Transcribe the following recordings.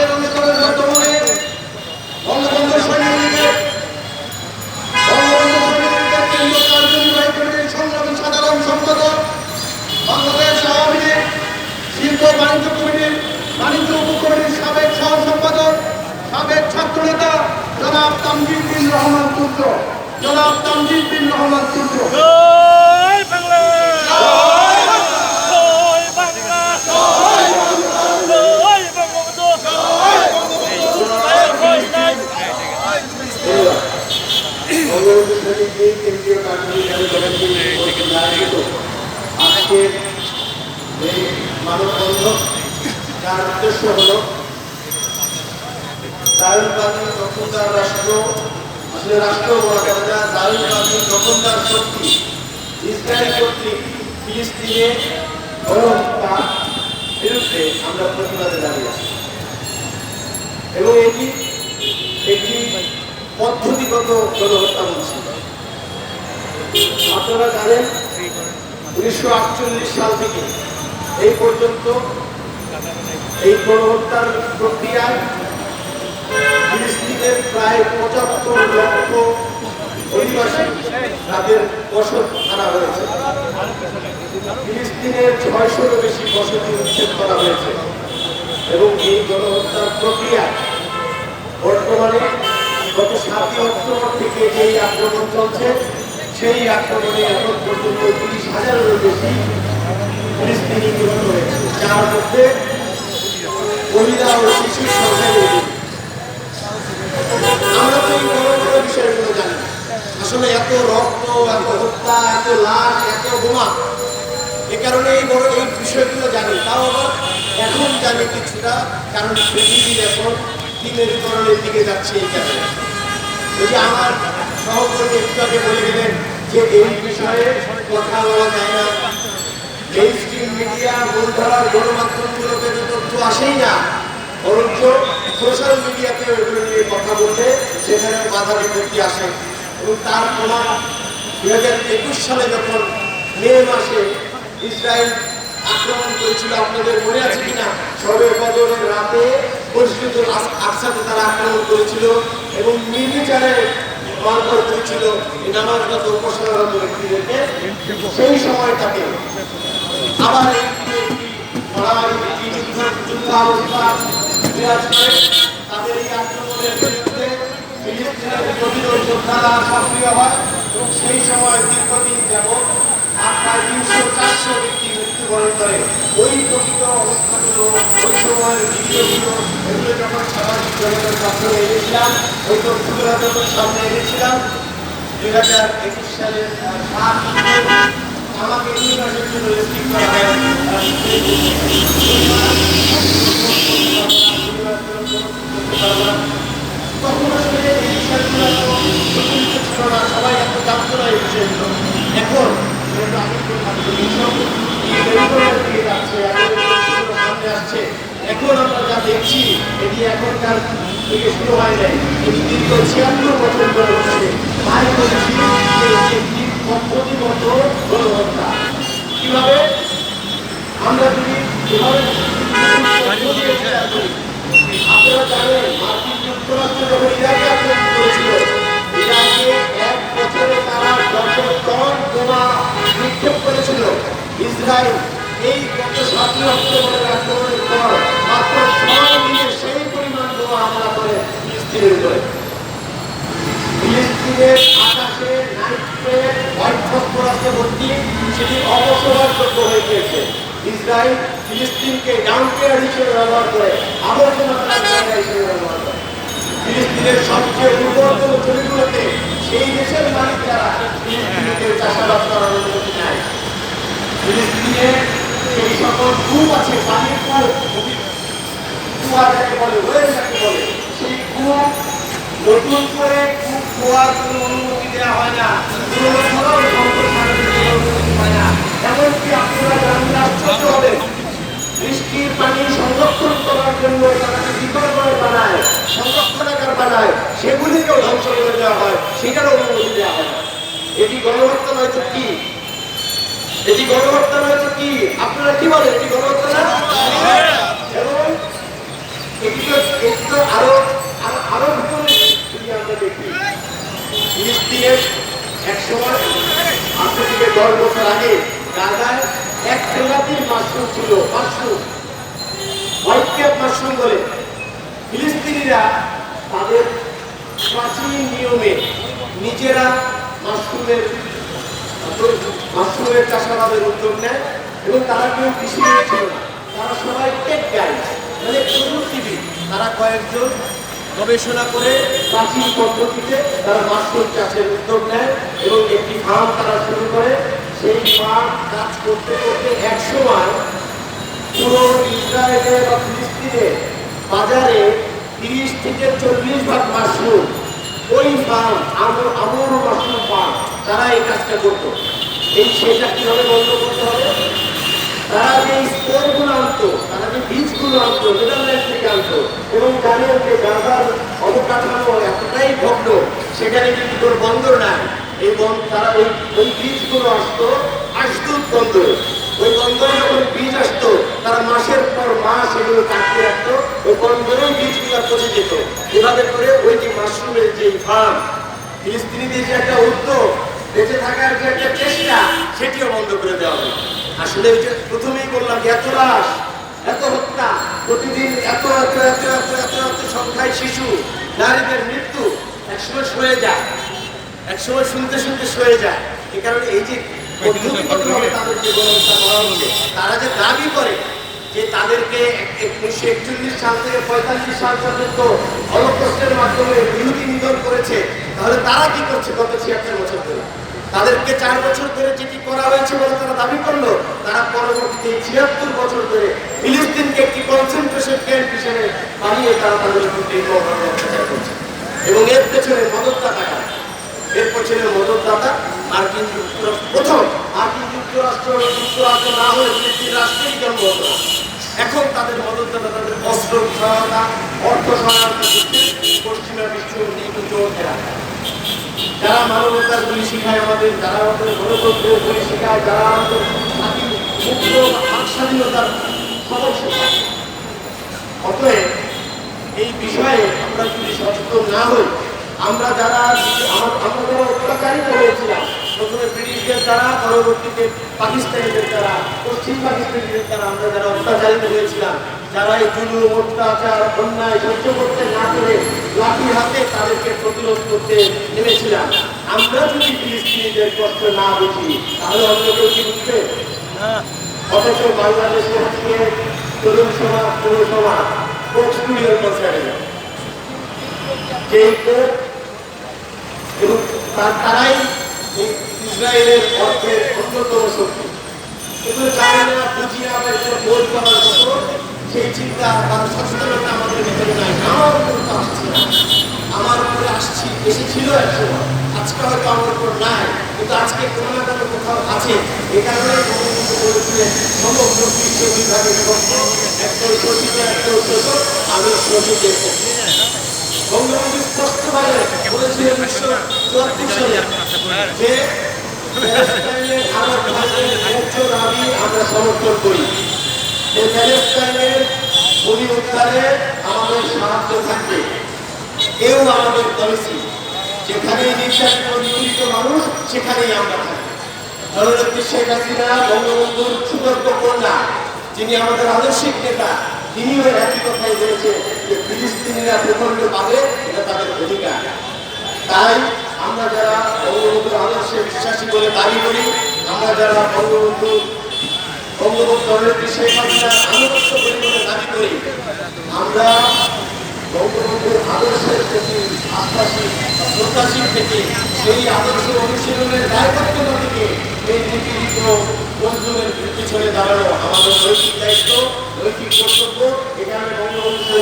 আজকের অনুষ্ঠানের বর্তমানে বঙ্গবন্ধু সৈনিক লীগের বঙ্গবন্ধু সৈনিক লীগের কেন্দ্রীয় কার্যনির্বাহী কমিটির সংগ্রামী সাধারণ সম্পাদক বাংলাদেশ আওয়ামী লীগ, শিল্প বাণিজ্য কমিটির বাণিজ্য উপকমিটির সাবেক সহ সম্পাদক, সাবেক ছাত্রনেতা জনাব তামজিদ বিন রহমান তুর্য জনাব তামজিদ বিন রহমান তুর্য সৈনিক লীগ কেন্দ্রীয় কর্তৃক আয়োজিত আজকের এই যার উদ্দেশ্য হল রাষ্ট্র আসলে রাষ্ট্র বলা যাবে না শক্তি ইসরায়েল কর্তৃক ফিলিস্তিনে গণহত্যা বিরুদ্ধে আমরা প্রতিবাদে এবং এটি একটি পদ্ধতিগত গণহত্যা বলছি। আপনারা জানেন, উনিশশো আটচল্লিশ সাল থেকে এই পর্যন্ত এই গণহত্যার প্রক্রিয়ায় প্রায় পঁচাত্তর লক্ষ অধিবাসী তাদের বসত হারা হয়েছে। ফিলিস্তিনের ছয়শোরও বেশি বসতি উচ্ছেদ করা হয়েছে এবং এই গণহত্যার প্রক্রিয়া বর্তমানে গত সাতই অক্টোবর থেকে যেই আক্রমণ চলছে। সেই আক্রমণে এখন পর্যন্ত তিরিশ হাজারেরও বেশি ফিলিস্তিনি নিহত হয়েছে। যার মধ্যে মহিলা ও শিশুর সংখ্যা বেশি আমরা তো এই বড় বিষয়গুলো জানি আসলে এত রক্ত, এত হত্যা, এত লাশ, এত বোমা, এ কারণে এই বড় এই বিষয়গুলো জানি। তাও আবার এখন জানি কিছুটা, কারণ পৃথিবী এখন দিনের করণের দিকে যাচ্ছে এই কারণে ওই যে আমার সহকর্মী একটু আগে বলে গেলেন যে এই বিষয়ে কথা বলা যায় না। মেইন স্ট্রিম মিডিয়া মূলধারার গণমাধ্যমগুলোতে তো তথ্য আসেই না, বরঞ্চ সোশ্যাল মিডিয়াতে ওইগুলো নিয়ে কথা বললে সেখানে বাধা বিপত্তি আসে। এবং তার প্রমাণ দুই হাজার একুশ সালে যখন মে মাসে ইসরায়েল আক্রমণ করেছিল, আপনাদের মনে আছে কিনা? সবে বদরের রাতে পরিস্থিত আকসাতে তারা আক্রমণ করেছিল এবং নির্বিচারে মারধর করেছিল নামাজগত উপসনারত ব্যক্তিদেরকে সেই সময়টাকে আবার এই যুদ্ধ যুদ্ধাবস্থা হয় এবং সেই সময় দীর্ঘদিন আর প্রায় তিনশো চারশো ব্যক্তি মৃত্যুবরণ করে ওই প্রকৃত অবস্থাগুলো ওই সময়ের ভিডিওগুলো এগুলো যখন সামাজিক জগতের মাধ্যমে এনেছিলাম ওই তথ্যগুলো যখন সামনে এনেছিলাম, দুই হাজার একুশ সালের আমাকে ইউনিভার্সিটির জন্য রেস্ট্রিক্ট করা ছিল না, সবাই এত জানতো না এই বিষয়গুলো এখন আমি এখন আমরা দেখছি, এটি এখনকার থেকে শুরু হয় নাই। কীভাবে? আমরা যদি এভাবে আপনারা জানেন, মার্কিন যুক্তরাষ্ট্র যখন ইরাকে আক্রমণ করেছিল, ইরাকে এক বছরে তারা যত টন বোমা নিক্ষেপ করেছিল ইসরায়েল এই গত সাতই অক্টোবরের আক্রমণের পর মাত্র ছয় দিনে সেই পরিমাণ বোমা হামলা করে ফিলিস্তিনের উপরে ফিলিস্তিনের আকাশে নাইট্রেট হোয়াইট ফসফরাসে ভর্তি সেটি অবসরযোগ্য হয়ে গিয়েছে ইসরায়েল ফিলিস্তিনকে ডাউনকেয়ার হিসেবে ব্যবহার করে, আবর্জনা জায়গা হিসেবে ব্যবহার করে। ফিলিস্তিনের সবচেয়ে দুর্বলতম জমিগুলোতে সেই দেশের মালিক যারা ফিলিস্তিনিকে চাষাবাদ করার অনুমতি নেয়। ফিলিস্তিনে সেই সকল কূপ আছে, পানির কূপ কুয়া যাকে বলে ওয়েল যাকে বলে। সেই কূপ নতুন করে কূপ খোয়ার কোনো অনুমতি দেওয়া হয় না। এমনকি আপনারা নষ্ট হবে। বৃষ্টির পানি সংরক্ষণ করার জন্য তারা বানায়, সংরক্ষণাগার বানায়, সেগুলিকেও ধ্বংস করে দেওয়া হয়, সেটারও অনুমতি দেওয়া হয় এটি গণহত্যা নয় তো এটি গণহত্যা নয় তো আপনারা কি বলেন, এটি গণহত্যা না? এক সময় আজ আগে গাজায় এক প্রজাতির মাশরুম ছিল, মাশরুম। হোয়াইট ক্যাপ মাশরুম বলে। ফিলিস্তিনিরা তাদের প্রাচীন নিয়মে নিজেরা মাশরুমের মাশরুমের চাষাবাদের উদ্যোগ নেয় এবং তারা কেউ কৃষি ছিল তারা সবাই টেক গাইড মানে প্রযুক্তিবিদ। তারা কয়েকজন গবেষণা করে প্রাচীন পদ্ধতিতে তারা মাশরুম চাষের উদ্যোগ নেয় এবং একটি ফার্ম তারা শুরু করে। সেই ফার্ম কাজ করতে করতে এক সময় পুরো ইসরায়েলে বা ফিলিস্তিনে বাজারে তিরিশ থেকে চল্লিশ ভাগ মাশরুম। ওই ফার্ম আমর আমর মাশরুম ফার্ম তারা এই কাজটা করতো। এই সেটা কীভাবে বন্ধ করতে হবে? তারা যে স্পোরগুলো আনতো, তারা যে বীজগুলো আনতো নেদারল্যান্ড থেকে আনতো, এবং জানেন যে গাজার অবকাঠামো এতটাই ভগ্ন, সেখানে কিন্তু তোর বন্দর নাই। এই বন- তারা ওই ওই বীজগুলো আসতো আসদুত বন্দরে। ওই বন্দরে যখন বীজ আসতো, তারা মাসের পর মাস এগুলো কাটতে রাখতো, ওই বন্দরেই বীজগুলো পচে যেত। এভাবে করে ওই যে মাশরুমের যে ফার্ম, ফিলিস্তিনিদের যে একটা উদ্যোগ, বেঁচে থাকার যে একটা চেষ্টা, সেটিও বন্ধ করে দেওয়া হবে আসলে ওই যে প্রথমেই বললাম, এত লাশ এত হত্যা, প্রতিদিন এত এত এত এত এত এত সংখ্যায় শিশু, নারীদের মৃত্যু একসময় সয়ে যায়। একসময় শুনতে শুনতে সয়ে যায়। এই কারণে এই যে তারা যে দাবি করে যে তাদেরকে উনিশশো একচল্লিশ সাল থেকে পঁয়তাল্লিশ সাল পর্যন্ত হলকষ্টের মাধ্যমে বিরোধী নিধন করেছে, তাহলে তারা কি করছে গত ছিয়াত্তর বছর ধরে? তাদেরকে চার বছর ধরে যেটি করা হয়েছে বলে তারা দাবি করল, তারা পরবর্তীতে ছিয়াত্তর বছর ধরে ফিলিস্তিনকে একটি কনসেন্ট্রেশন ক্যাম্প হিসেবে বানিয়ে তারা তাদের উপর এই অত্যাচার করছে এবং এর পেছনে মদতদাতা কারা? এর পেছনে মদতদাতা, মার্কিন যুক্তরাষ্ট্র, প্রথম মার্কিন যুক্তরাষ্ট্র যুক্তরাষ্ট্র না হলে পৃথিবীর রাষ্ট্রেই জন্ম হতো এখন তাদের মদতদাতা, তাদের অস্ত্র সহায়তা, অর্থ সহায়তা দিচ্ছে পশ্চিমা বিশ্ব যারা মানবতার গুলি শিখায় আমাদের, যারা আমাদের গণতন্ত্রের গুলি শিখায়, যারা আমাদের মুক্ত স্বাধীনতার শেখায় অতএব এই বিষয়ে আমরা যদি সচেতন না হই আমরা যারা আমরা যারা অত্যাচারিত হয়েছিলাম প্রথমে ব্রিটিশদের দ্বারা পরবর্তীতে পাকিস্তানিদের দ্বারা পশ্চিম পাকিস্তানিদের দ্বারা আমরা যারা অত্যাচারিত হয়েছিলাম যারা এই জুলুম অত্যাচার অন্যায় সহ্য করতে না পেরে লাঠি হাতে তাদেরকে প্রতিরোধ করতে নেমেছিলাম। আমরা যদি ফিলিস্তিনিদের কষ্ট না বুঝি তাহলে অন্য কেউ কি বুঝবে? অথচ বাংলাদেশে আজকে তরুণ সমাজ তরুণ সমাজ কোক স্টুডিওর কনসার্টে যেই কোক এবং তার তারাই ইসরায়েলের অর্থের অন্যতম শক্তি। এগুলো জানি না না এগুলো বোধ করার মতো সেই চিন্তা বা সচেতনতা আমাদের ভিতরে নাই। আমার উপর আসছে আমার উপরে আসছি, এসেছিল এক সময় আজকে হয়তো আমার উপর নাই, কিন্তু আজকে কোনো না কোনো কোথাও আছে। এ কারণে বলেছিলেন সমগ্র বিশ্ব বিভাগের পক্ষে একদল শোষিত একদল শোষক আমি শোষিতের বঙ্গবন্ধু স্পষ্টভাবে বলেছিলেন উনিশশো চুয়াত্তর সালে যে প্যালেস্টাইনের আরব ভাইদের ন্যায্য দাবি আমরা সমর্থন করি। যে প্যালেস্টাইনের ভূমি উদ্ধারে আমাদের মানুষ, সেখানেই আমরা থাকি। জননেত্রী শেখ হাসিনা, বঙ্গবন্ধুর যিনি আমাদের আদর্শিক নেতা, তিনিও একই কথাই বলেছেন যে ফিলিস্তিনিরা প্রখণ্ড পাবে, এটা তাদের অধিকার। তাই আমরা যারা বঙ্গবন্ধুর আদর্শে বিশ্বাসী বলে দাবি করি, আমরা যারা বঙ্গবন্ধু বঙ্গবন্ধু জননেত্রী শেখ হাসিনার করি বলে দাবি করি। আমরা বঙ্গবন্ধুর আদর্শের প্রতি আশ্বাসী প্রত্যাশী থেকে সেই আদর্শ অনুশীলনের দায়বদ্ধতা থেকে এই নিপীড়িত বন্ধুদের পিছনে দাঁড়ানো আমাদের নৈতিক দায়িত্ব, নৈতিক কর্তব্য। এখানে বঙ্গবন্ধু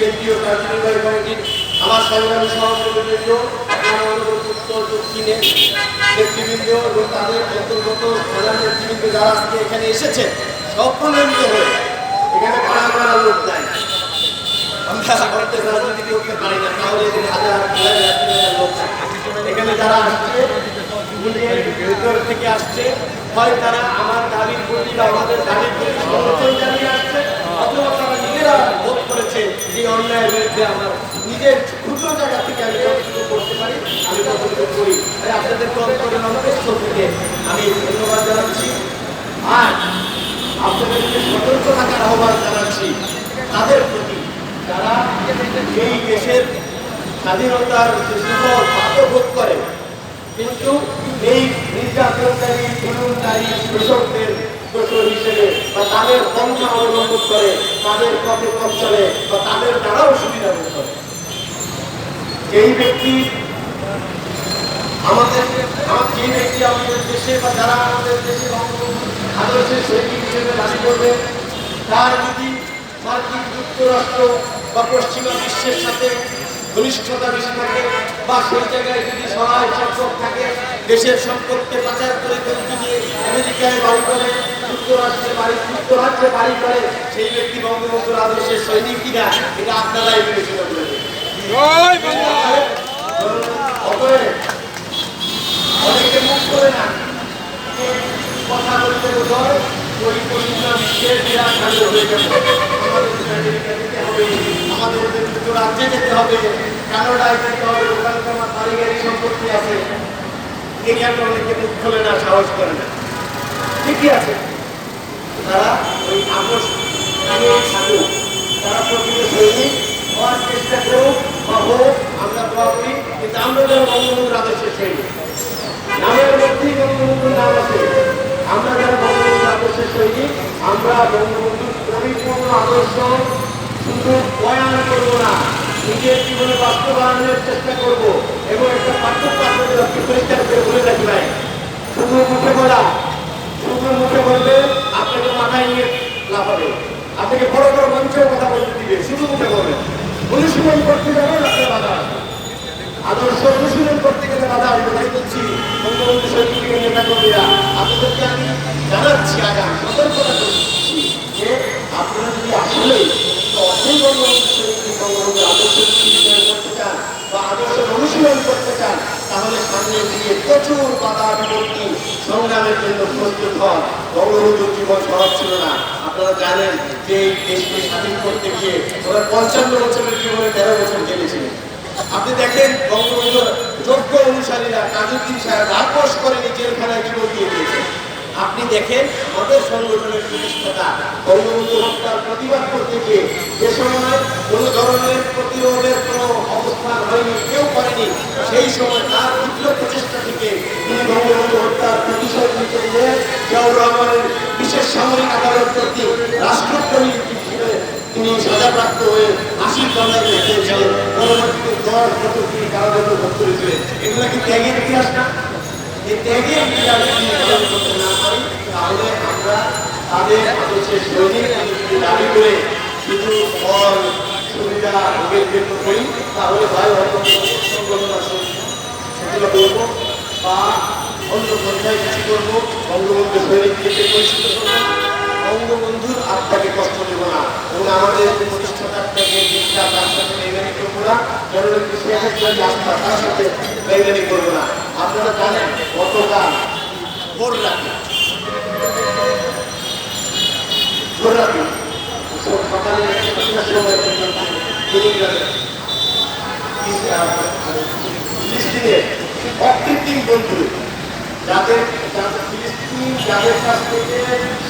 কেন্দ্রীয় কার্যনির্বাহী কমিটির আমার সংগ্রামী আমার তাদের অন্তর্গত যারা এখানে সকলে মিলে হয়ে এখানে করার লোক নাই। আমরা অর্থের রাজনীতি করতে তাহলে লোক এখানে যারা আসছে ভেতর থেকে আসছে, হয় তারা আমার দাবির বা আমাদের নিজেরা বোধ করেছে যে অন্যায়ের বিরুদ্ধে আমার নিজের ক্ষুদ্র জায়গা থেকে আমি যতটুকু করতে পারি আমি ততটুকু করি তাই আপনাদেরকে অন্তরের অন্তঃস্থল থেকে আমি ধন্যবাদ জানাচ্ছি। আর আপনাদেরকে সতর্ক থাকার আহ্বান জানাচ্ছি। তাদের প্রতি যারা এই দেশের স্বাধীনতার যে ভোগ করে, কিন্তু এই নির্যাতনকারী জুলুমকারী কৃষকদের দোষর হিসেবে বা তাদের পন্থা অবলম্বন করে তাদের পথে পথ চলে বা তাদের দ্বারাও সুবিধা করে। যেই ব্যক্তি আমাদের যে ব্যক্তি আমাদের দেশে বা যারা আমাদের দেশে বঙ্গবন্ধু আদর্শের সৈনিক হিসেবে দাবি করবে তার যদি মার্কিন যুক্তরাষ্ট্র বা পশ্চিমা বিশ্বের সাথে ঘনিষ্ঠতা বেশি থাকে বা সেই জায়গায় যদি সহায় সম্পদ থাকে দেশের সম্পদকে পাচার করে কিন্তু নিয়ে আমেরিকায় বাড়ি করে যুক্তরাষ্ট্রে বাড়ি যুক্তরাজ্যে বাড়ি করে সেই ব্যক্তি বঙ্গবন্ধুর আদর্শের সৈনিক কিনা এটা আপনারাই বিবেচনা করে দেবেন। অতএব করে না কথা হবে হবে কানাডায় যেতে হবে আমার পারিবারিক সম্পত্তি আছে এখানে অনেকে মুখ খোলে না সাহস করে না ঠিকই আছে তারা ওই আপোষ নিয়ে তারা প্রকৃত সৈনিক হওয়ার চেষ্টা করুক বা হোক আমরা দোয়া করি কিন্তু আমরা যেন বঙ্গবন্ধুর আদর্শের সৈনিক নামের মধ্যেই বঙ্গবন্ধুর নাম আছে। আমরা যারা বঙ্গবন্ধুর আদর্শের সৈনিক আমরা বঙ্গবন্ধুর পরিপূর্ণ আদর্শ, শুধু বয়ান করব না, নিজের জীবনে বাস্তবায়নের চেষ্টা করব এবং একটা পার্থক্য আপনাদের করে বলে রাখি ভাই। শুধু মুখে বলা, শুধু মুখে বললে আপনাকে মাথায় নিয়ে লাফাবে। আপনাকে বড় বড় মঞ্চেও কথা বলতে দিবে, শুধু মুখে বলবেন অনুশীলন করতে যাবেন আপনার বাধা আদর্শ অনুশীলন করতে গেলে বাধা আসবে, তাই বলছি, বঙ্গবন্ধু সৈনিকের নেতা কর্মীরা, আপনাদেরকে আমি জানাচ্ছি আগাম সতর্কতা করছি যে আপনারা যদি আসলে অর্থেই বঙ্গবন্ধু সৈনিক বঙ্গবন্ধুর আদর্শ অনুশীলন করতে চান বা আদর্শ অনুশীলন করতে চান, তাহলে সামনে দিয়ে প্রচুর বাধা বিপত্তি সংগ্রামের জন্য প্রস্তুত হন। বঙ্গবন্ধুর জীবন সহজ ছিল না। আপনারা জানেন যে এই দেশকে স্বাধীন করতে গিয়ে ওরা পঞ্চান্ন বছরের জীবনে তেরো বছর জেলেছিলেন আপনি দেখেন বঙ্গবন্ধুর যোগ্য অনুসারীরা কাজুদ্দিন সাহেব আপোষ করে জেলখানায় জীবন দিয়ে দিয়েছেন আপনি দেখেন আমাদের সংগঠনের প্রতিষ্ঠাতা বঙ্গবন্ধু হত্যার প্রতিবাদ করতে গিয়ে যে সময় কোনো ধরনের প্রতিরোধের কোনো অবস্থান হয়নি, কেউ করেনি, সেই সময় তার তীব্র প্রচেষ্টা থেকে তিনি বঙ্গবন্ধু হত্যার প্রতিশোধ নিতে গিয়ে জিয়াউর রহমানের বিশেষ সামরিক আদালত কর্তৃক রাষ্ট্রপ্রণী হিসেবে তিনি সাজাপ্রাপ্ত হয়ে আশির দণ্ডায় রেখেছিলেন পরবর্তীতে দশ বছর তিনি কারাদণ্ড ভোগ করেছিলেন। এগুলো কি ত্যাগের ইতিহাস না? এই ত্যাগের ইতিহাস যদি পালন করতে না পারি, তাহলে আমরা তাদের সৈনিক দাবি করে ফল, সুবিধা ভোগের করি, তাহলে ভাই হয়তো সেগুলো বা অন্য পর্যায়ে কিছু করব বঙ্গবন্ধু সৈনিকদেরকে পরিচিত করব। বঙ্গবন্ধুর আত্মাকে কষ্ট দেবো না। এবং আমাদের প্রতিষ্ঠাতার থেকে দীক্ষা তার সাথে বেইমানি করব না। জননেত্রী শেখ হাসিনার আস্থা তার সাথে বেইমানি করব না। আপনারা জানেন, গতকাল ভোর রাতে, ভোর অকৃত্রিম বন্ধু। যাদের ফিলিস্তিন, যাদের কাছ থেকে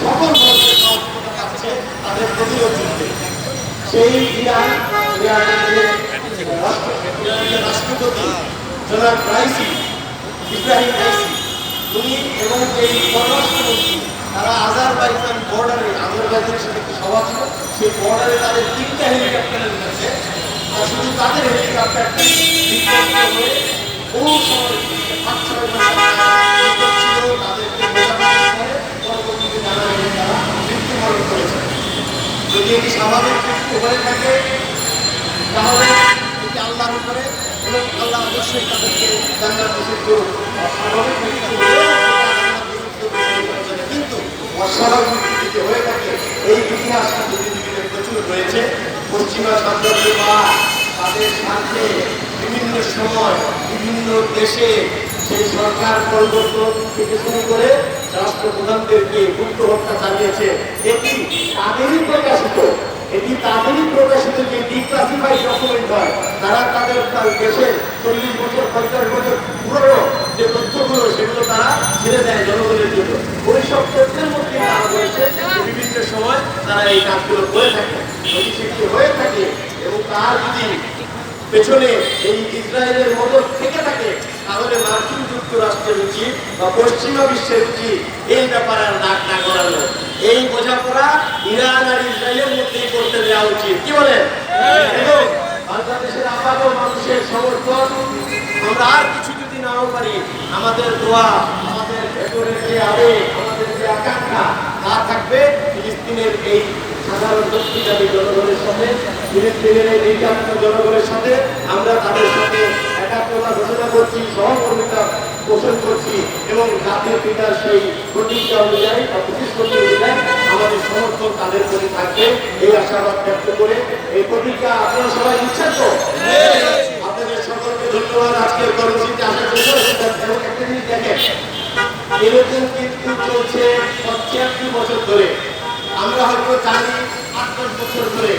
সকল ধরনের সহযোগিতা পাচ্ছে, তাদের প্রতিরোধ যুদ্ধে সেই ইরান, ইরানের যে রাষ্ট্র- ইরানের রাষ্ট্রপতি জনাব রাইসি, ইব্রাহিম রাইসি, উনি এবং এই পররাষ্ট্রমন্ত্রী, তারা আজারবাইজান বর্ডারে, আজারবাইজানের সাথে একটি সভা ছিল, সেই বর্ডারে তাদের তিনটা হেলিকপ্টারের রয়েছে আর শুধু তাদের হেলিকপ্টারটি বিধ্বস্ত হয়ে বহু সময় পাঁচ ছয় ঘণ্টা বিপদ ছিল তাদেরকে বোঝানোর পরে পরবর্তীতে জানা গেছে তারা মৃত্যুবরণ করেছে যদি স্বাভাবিক মৃত্যু হয়ে থাকে, তাহলে এটি আল্লাহর উপরে এবং আল্লাহ অবশ্যই তাদেরকে অস্বাভাবিক মৃত্যু কিন্তু অস্বাভাবিক যদি হয়ে থাকে, এই ইতিহাস পৃথিবীতে প্রচুর রয়েছে। পশ্চিমা সাম্রাজ্যবাদ তাদের স্বার্থে বিভিন্ন সময় বিভিন্ন দেশে সেই সরকার পরিবর্তন থেকে শুরু করে রাষ্ট্রপ্রধানদেরকে গুপ্ত হত্যা চালিয়েছে, এটি তাদেরই প্রকাশিত। এটি তাদেরই প্রকাশিত যে ডিক্লাসিফাইড ডকুমেন্ট হয়, তারা তাদের তার দেশে চল্লিশ বছর, পঞ্চাশ বছর পুরনো যে তথ্যগুলো, সেগুলো তারা ছেড়ে দেয় জনগণের জন্য। ওই সব তথ্যের মধ্যে তারা রয়েছে বিভিন্ন সময় তারা এই কাজগুলো করে থাকে। যদি সেটি হয়ে থাকে এবং তার যদি পেছনে এই ইসরায়েলের মদত থেকে থাকে তাহলে মার্কিন যুক্তরাষ্ট্রের উচিত বা পশ্চিমা বিশ্বের উচিত এই ব্যাপারে আর নাক না করানো এই বোঝাপড়া ইরান আর ইসরায়েলের মধ্যেই করতে দেওয়া উচিত। কি বলেন? বাংলাদেশের আপাত মানুষের সমর্থন, আমরা আর কিছু যদি নাও পারি, আমাদের দোয়া, আমাদের ভেতরের যে আবেগ, আমাদের যে আকাঙ্ক্ষা, তা থাকবে ফিলিস্তিনের এই আমরা তাদের সাথে একাত্মতা করছি, সহকর্মিতা পোষণ করছি এবং জাতীয় পিতার সেই প্রতিজ্ঞা অনুযায়ী আমাদের সমর্থন তাদের প্রতি থাকবে। এই আশাবাদ ব্যক্ত সবাই নিচ্ছেন তো? আপনাদের সকলকে ধন্যবাদ। আজকের কর্মসূচিতে আসার একটা জিনিস দেখেন, এরকম কিন্তু চলছে পঁচাত্তর বছর ধরে। আমরা হয়তো জানি আট, দশ বছর ধরে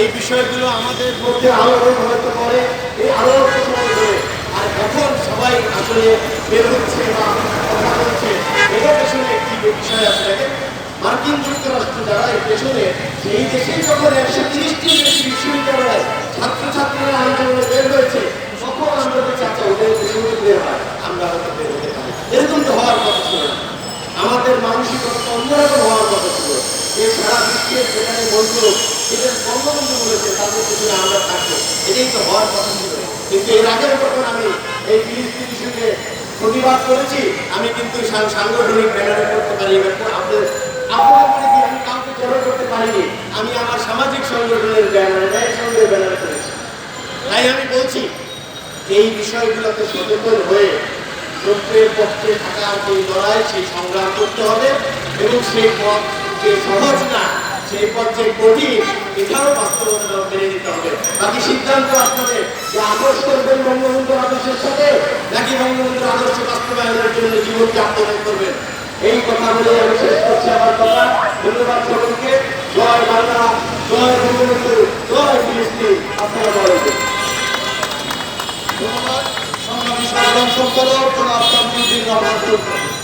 এই বিষয়গুলো আমাদের মধ্যে আলোড়ন হয়তো করে এই আলোড়ন ধরে। আর এখন সবাই আসলে বের হচ্ছে বা কথা বলছে এটার পেছনে একটি বিষয় আছে। মার্কিন যুক্তরাষ্ট্র যারা এর পেছনে সেই দেশেই যখন একশো তিরিশটি বেশি বিশ্ববিদ্যালয়ে ছাত্রছাত্রীরা আন্দোলনে বের হয়েছে তখন আমরা যে চাচা ওদের পেছনে বের হয় আমরা হয়তো বের হতে পারি এরকম তো হওয়ার কথা ছিল না আমাদের মানসিকতা তো অন্যরকম হওয়ার কথা ছিল যে সারা বিশ্বের যেখানে মন্ত্র সেটা বঙ্গবন্ধু বলেছে তাদের পেছনে আমরা থাকব। এটাই তো হওয়ার কথা ছিল। কিন্তু এর আগেও যখন আমি এই ফিলিস্তিন ইস্যুকে প্রতিবাদ করেছি। আমি কিন্তু সাংগঠনিক ব্যানারে করতে পারি আপনাদের আপনার করে দিয়ে আমি কাউকে জড়ো করতে পারিনি। আমি আমার সামাজিক সংগঠনের ব্যানারে, ন্যায় সঙ্গের ব্যানারে করেছি। তাই আমি বলছি, এই বিষয়গুলোতে সচেতন হয়ে সত্যের পক্ষে থাকার যে লড়াই, সেই সংগ্রাম করতে হবে এবং সেই পথ যে সহজ না, সেই পথ যে কঠিন এটাও বাস্তবতা মেনে নিতে হবে। বাকি সিদ্ধান্ত আপনাদের যে আপোষ করবেন বঙ্গবন্ধু আদর্শের সাথে, নাকি বঙ্গবন্ধু আদর্শ বাস্তবায়নের জন্য জীবন যাপন করবেন? এই কথা বলে আমি শেষ করছি আমার কথা। ধন্যবাদ সকলকে। জয় বাংলা, জয় বঙ্গবন্ধু, জয় ফিলিস্তিন আসসালামু আলাইকুম ধন্যবাদ। সংগ্রামী সম্পাদক জনাব তামজুদ্দিন রহমান।